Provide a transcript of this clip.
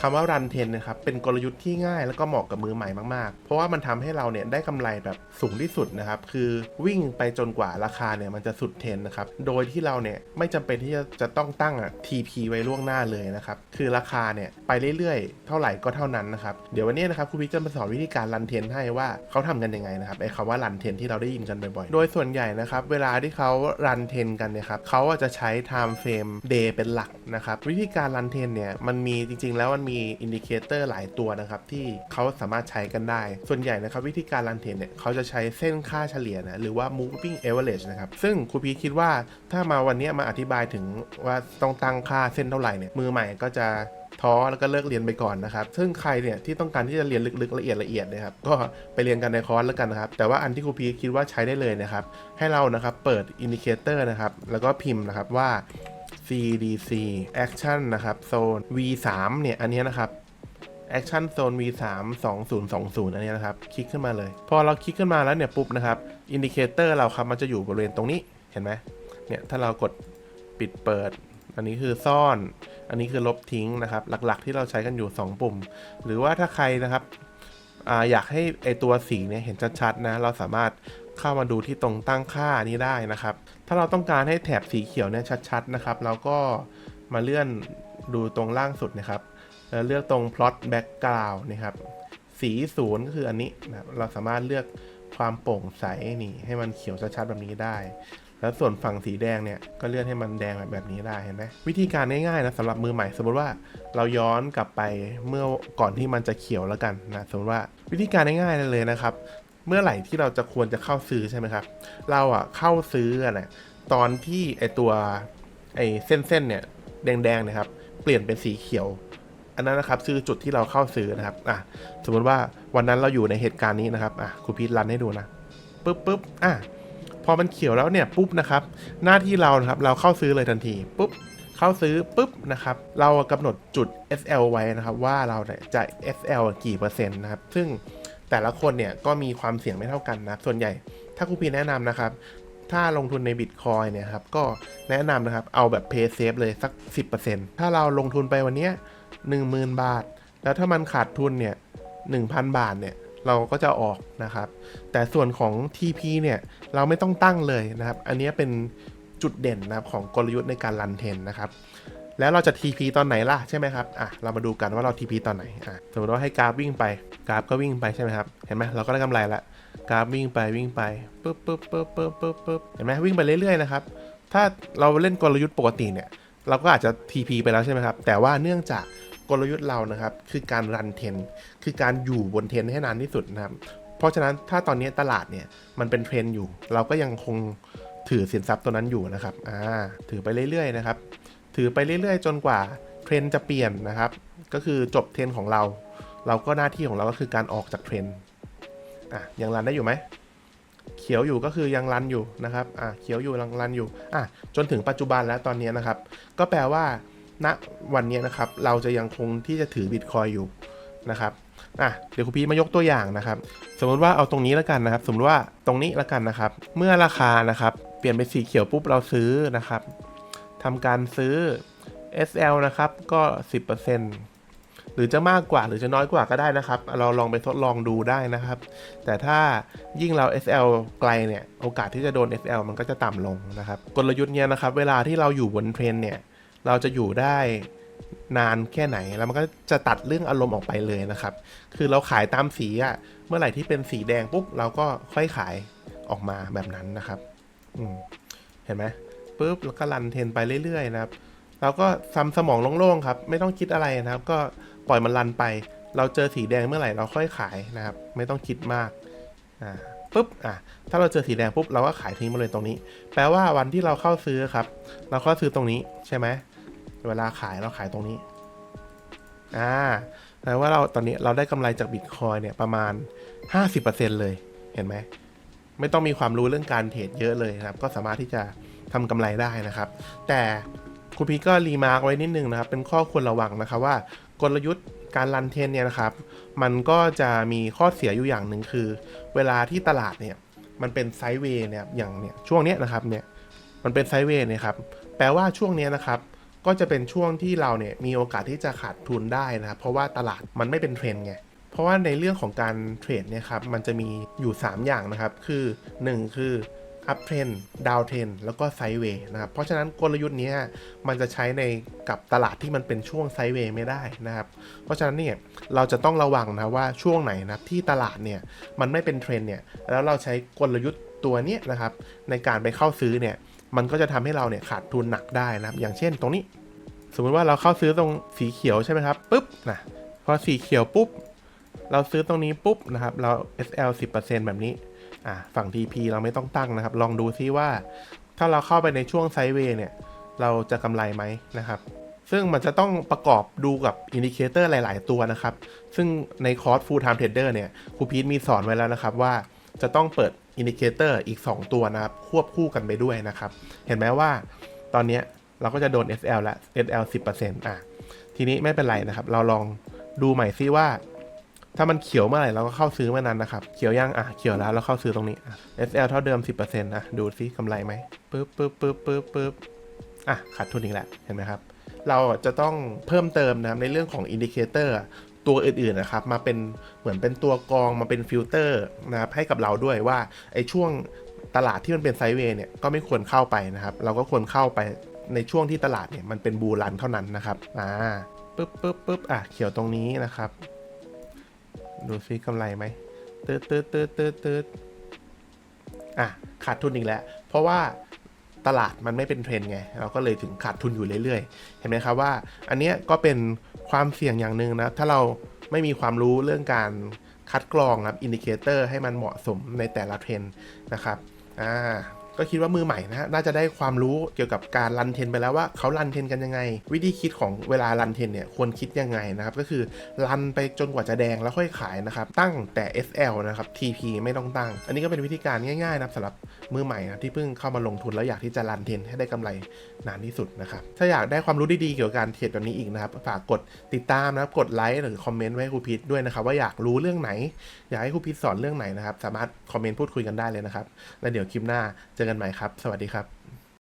คำว่ารันเทนนะครับเป็นกลยุทธ์ที่ง่ายแล้วก็เหมาะกับมือใหม่มากๆ เพราะว่ามันทำให้เราเนี่ยได้กำไรแบบสูงที่สุดนะครับคือวิ่งไปจนกว่าราคาเนี่ยมันจะสุดเทนนะครับโดยที่เราเนี่ยไม่จำเป็นที่จะจะต้องตั้งอะ TP ไว้ล่วงหน้าเลยนะครับคือราคาเนี่ยไปเรื่อยๆ เท่าไหร่ก็เท่านั้นนะครับเดี๋ยววันนี้นะครับครูพิจะมาสอนวิธีการรันเทนให้ว่าเขาทำกันยังไงนะครับไอ้คำว่ารันเทนที่เราได้ยินกันบ่อยๆ โดยส่วนใหญ่นะครับเวลาที่เขารันเทนกันเนี่ยครับเขาจะใช้ time frame day เป็นหลักนะครับวิธีการรันเทนเนี่ยมันมีจริงๆ แล้วมันมีอินดิเคเตอร์หลายตัวนะครับที่เขาสามารถใช้กันได้ ส่วนใหญ่นะครับวิธีการรันเทรนเนี่ยเขาจะใช้เส้นค่าเฉลี่ยนะหรือว่า moving average นะครับซึ่งครูพีคิดว่าถ้ามาวันนี้มาอธิบายถึงว่าต้องตั้งค่าเส้นเท่าไหร่เนี่ยมือใหม่ก็จะท้อแล้วก็เลิกเรียนไปก่อนนะครับ ซึ่งใครเนี่ยที่ต้องการที่จะเรียนลึกๆละเอียดละเอียดนะครับ ก็ไปเรียนกันในคอร์สแล้วกันนะครับ แต่ว่าอันที่ครูพีคิดว่าใช้ได้เลยนะครับ ให้เรานะครับเปิดอินดิเคเตอร์นะครับ แล้วก็พิมพ์นะครับว่า CDC Action นะครับ Zone V3 เนี่ย อันนี้นะครับ Action Zone V3 2020 อันนี้นะครับ คลิกขึ้นมาเลย พอเราคลิกขึ้นมาแล้วเนี่ยปุ๊บนะครับ อินดิเคเตอร์เราครับมันจะอยู่บริเวณตรงนี้ เห็นไหมเนี่ย ถ้าเรากดปิดเปิด อันนี้คือซ่อน อันนี้คือลบทิ้งนะครับ หลักๆที่เราใช้กันอยู่ 2 ปุ่ม หรือว่าถ้าใครนะครับออยากให้ไอตัวสีเนี่ยเห็นชัดๆนะ เราสามารถ เข้ามาดูที่ตรงตั้งค่านี้ได้นะครับ ถ้าเราต้องการให้แถบสีเขียวเนี่ยชัดๆนะครับ เราก็มาเลื่อนดูตรงล่างสุดนะครับ แล้วเลือกตรง plot background นะครับ สีศูนย์ก็คืออันนี้นะเราสามารถเลือกความโปร่งใสนี่ให้มันเขียวชัดๆแบบนี้ได้ แล้วส่วนฝั่งสีแดงเนี่ยก็เลื่อนให้มันแดงแบบแบบนี้ได้เห็นไหมวิธีการง่ายๆนะสำหรับมือใหม่ สมมติว่าเราย้อนกลับไปเมื่อก่อนที่มันจะเขียวแล้วกันนะสมมติว่าวิธีการง่ายๆเลยนะครับ เมื่อไหร่ที่เราจะควรจะเข้าซื้อใช่ไหมครับ เราอะเข้าซื้อนะตอนที่ไอตัวไอเส้นๆเนี่ยแดงๆเนะครับ เปลี่ยนเป็นสีเขียว อันนั้นนะครับคือจุดที่เราเข้าซื้อนะครับอะสมมติว่าวันนั้นเราอยู่ในเหตุการณ์นี้นะครับอะครูพีทรันให้ดูนะปึ๊บปึ๊บอะพอมันเขียวแล้วเนี่ยปุ๊บนะครับ หน้าที่เรานะครับเราเข้าซื้อเลยทันทีปุ๊บเข้าซื้อปุ๊บนะครับ เรากำหนดจุด SL ไว้นะครับ ว่าเราเนี่ยจะ SL กี่เปอร์เซ็นต์นะครับ ซึ่ง แต่ละคนเนี่ยก็มีความเสี่ยงไม่เท่ากันนะส่วนใหญ่ถ้าครูพีแนะนำนะครับ ถ้าลงทุนในบิตคอยเนี่ยครับก็แนะนำนะครับเอาแบบ Pay Safe เลยสัก 10%ถ้าเราลงทุนไปวันนี้10,000 บาท แล้วถ้ามันขาดทุนเนี่ย1,000 บาทเนี่ยเราก็จะออกนะครับ แต่ส่วนของ TP เนี่ยเราไม่ต้องตั้งเลยนะครับ อันนี้เป็นจุดเด่นนะครับของกลยุทธ์ในการรันเทนนะครับแล้วเราจะ TP ตอนไหนล่ะใช่ไหมครับอะเรามาดูกันว่าเรา TP ตอนไหนอะสมมติว่าให้กราฟวิ่งไป กราฟก็วิ่งไปใช่ไหมครับ เห็นไหมเราก็ได้กำไรละกราฟวิ่งไปวิ่งไปปึ๊บปึ๊บปึ๊บปึ๊บปึ๊บปึ๊บเห็นไหมวิ่งไปเรื่อยๆนะครับ ถ้าเราเล่นกลยุทธ์ปกติเนี่ย เราก็อาจจะ TP ไปแล้วใช่ไหมครับ แต่ว่าเนื่องจากกลยุทธ์เรานะครับ คือการรันเทน คือการอยู่บนเทนให้นานที่สุดนะครับ เพราะฉะนั้นถ้าตอนนี้ตลาดเนี่ยมันเป็นเทรนอยู่ เราก็ยังคงถือสินทรัพย์ตัวนั้นอยู่นะครับ อ่า ถือไปเรื่อยๆนะครับ ถือไปเรื่อยๆ จนกว่าเทรนจะเปลี่ยนนะครับ ก็คือจบเทรนของเรา เราก็หน้าที่ของเราก็คือการออกจากเทรนอะยังรันได้อยู่ไหมเขียวอยู่ก็คือยังรันอยู่นะครับอะเขียวอยู่ยังรันอยู่อะจนถึงปัจจุบันแล้วตอนนี้นะครับ ก็แปลว่าณวันนี้นะครับเราจะยังคงที่จะถือบิตคอยอยู่นะครับอะเดี๋ยวคุณพี่มายกตัวอย่างนะครับ สมมติว่าเอาตรงนี้แล้วกันนะครับ สมมติว่าตรงนี้แล้วกันนะครับ เมื่อราคานะครับ เปลี่ยนเป็นสีเขียวปุ๊บเราซื้อนะครับทำการซื้อ SL นะครับก็ 10% หรือจะมากกว่าหรือจะน้อยกว่าก็ได้นะครับ เราลองไปทดลองดูได้นะครับ แต่ถ้ายิ่งเรา SL ไกลเนี่ย โอกาสที่จะโดน SL มันก็จะต่ำลงนะครับ กลยุทธ์เนี้ยนะครับ เวลาที่เราอยู่บนเทรนเนี่ย เราจะอยู่ได้นานแค่ไหน แล้วมันก็จะตัดเรื่องอารมณ์ออกไปเลยนะครับ คือเราขายตามสีอะเมื่อไหร่ที่เป็นสีแดงปุ๊บเราก็ค่อยขายออกมาแบบนั้นนะครับเห็นไหมปุ๊บแล้วก็รันเทรนไปเรื่อยๆนะครับเราก็ทำสมองโล่งๆครับ ไม่ต้องคิดอะไรนะครับ ก็ ปล่อยมันรันไป เราเจอสีแดงเมื่อไหร่เราค่อยขายนะครับ ไม่ต้องคิดมากอ่าปุ๊บอะถ้าเราเจอสีแดงปุ๊บเราก็ขายทิ้งมาเลยตรงนี้ แปลว่าวันที่เราเข้าซื้อครับ เราเข้าซื้อตรงนี้ใช่ไหมเวลาขายเราขายตรงนี้อ่าแปลว่าเราตอนนี้เราได้กำไรจากบิตคอยเนี่ยประมาณ 50%เลยเห็นไหมไม่ต้องมีความรู้เรื่องการเทรดเยอะเลยนะครับ ก็สามารถที่จะทำกำไรได้นะครับ แต่คุณพีก็รีมาร์กไว้นิดนึงนะครับ เป็นข้อควรระวังนะครับว่า กลยุทธ์การรันเทรนเนี่ยนะครับ มันก็จะมีข้อเสียอยู่อย่างหนึ่งคือ เวลาที่ตลาดเนี่ยมันเป็นไซด์เวย์เนี่ยอย่างเนี่ยช่วงเนี้ยนะครับเนี่ยมันเป็นไซด์เวย์เนี่ยครับแปลว่าช่วงเนี้ยนะครับก็จะเป็นช่วงที่เราเนี่ยมีโอกาสที่จะขาดทุนได้นะครับเพราะว่าตลาดมันไม่เป็นเทรนด์ไงเพราะว่าในเรื่องของการเทรดเนี่ยครับมันจะมีอยู่ 3 อย่างนะครับ คือ 1 คือ up trend down trend แล้วก็ sideways นะครับ เพราะฉะนั้นกลยุทธ์นี้มันจะใช้ในกับตลาดที่มันเป็นช่วง sideways ไม่ได้นะครับ เพราะฉะนั้นเนี่ยเราจะต้องระวังนะว่าช่วงไหนนะครับที่ตลาดเนี่ยมันไม่เป็นเทรนด์เนี่ยแล้วเราใช้กลยุทธ์ตัวนี้นะครับ ในการไปเข้าซื้อเนี่ยมันก็จะทำให้เราเนี่ยขาดทุนหนักได้นะครับ อย่างเช่นตรงนี้ สมมุติว่าเราเข้าซื้อตรงสีเขียวใช่ไหมครับปุ๊บนะพอสีเขียวปุ๊บเราซื้อตรงนี้ปุ๊บนะครับเรา SL 10%แบบนี้ อ่าฝั่ง TP เราไม่ต้องตั้งนะครับ ลองดูซิว่า ถ้าเราเข้าไปในช่วงไซด์เวย์เนี่ย เราจะกำไรไหมนะครับซึ่งมันจะต้องประกอบดูกับอินดิเคเตอร์หลาย ๆ ตัวนะครับ ซึ่งในคอร์ส Full Time Trader เนี่ยครูพีทมีสอนไว้แล้วนะครับว่าจะต้องเปิดอินดิเคเตอร์อีก 2 ตัวนะครับ ควบคู่กันไปด้วยนะครับ เห็นไหมว่าตอนนี้เราก็จะโดน SL และ SL 10%อะ ทีนี้ไม่เป็นไรนะครับ เราลองดูใหม่ซิว่า ถ้ามันเขียวเมื่อไหร่เราก็เข้าซื้อเมื่อนั้นนะครับ เขียวยังอะเขียวแล้วเราเข้าซื้อตรงนี้ SL เท่าเดิม 10%นะดูซิกำไรไหมปึ๊บปึ๊บปึ๊บปึ๊บปึ๊บอะขาดทุนอีกแล้วเห็นไหมครับ เราจะต้องเพิ่มเติมนะครับในเรื่องของอินดิเคเตอร์ตัวอื่นๆนะครับ มาเป็นเหมือนเป็นตัวกรองมาเป็นฟิลเตอร์นะครับให้กับเราด้วยว่าไอ้ช่วงตลาดที่มันเป็นไซด์เวย์เนี่ยก็ไม่ควรเข้าไปนะครับ เราก็ควรเข้าไปในช่วงที่ตลาดเนี่ยมันเป็นบูรันเท่านั้นนะครับ อ่าปึ๊บปึ๊บปึ๊บอะเขียวตรงนี้นะครับ ดูซิกำไรไหมตืดตืดตืดตืดตืดอะขาดทุนอีกแล้ว เพราะว่าตลาดมันไม่เป็นเทรน์ไง เราก็เลยถึงขาดทุนอยู่เรื่อยๆ เห็นไหมครับว่า อันเนี้ยก็เป็นความเสี่ยงอย่างหนึ่งนะ ถ้าเราไม่มีความรู้เรื่องการคัดกรองครับอินดิเคเตอร์ให้มันเหมาะสมในแต่ละเทรน์นะครับ อ่า ก็คิดว่ามือใหม่นะน่าจะได้ความรู้เกี่ยวกับการรันเทรนไปแล้วว่าเขารันเทรนกันยังไง วิธีคิดของเวลารันเทรนเนี่ยควรคิดยังไงนะครับก็คือรันไปจนกว่าจะแดงแล้วค่อยขายนะครับตั้งแต่ SL นะครับ TP ไม่ต้องตั้ง อันนี้ก็เป็นวิธีการง่ายๆนะครับสำหรับมือใหม่นะที่เพิ่งเข้ามาลงทุนแล้วอยากที่จะรันเทรนให้ได้กำไรนานที่สุดนะครับถ้าอยากได้ความรู้ดีๆเกี่ยวกับการเทรดแบบนี้อีกนะครับฝากกดติดตามนะครับกดไลค์หรือคอมเมนต์ไว้ให้ครูพีทด้วยนะครับว่าอยากรู้เรื่องไหน อยากให้ครูพีทสอนเรื่องไหนนะครับสามารถคอมเมนต์พูดคุยกันได้เลยนะครับแล้วเดี๋ยวคลิปหน้าเจอกันใหม่ครับ สวัสดีครับ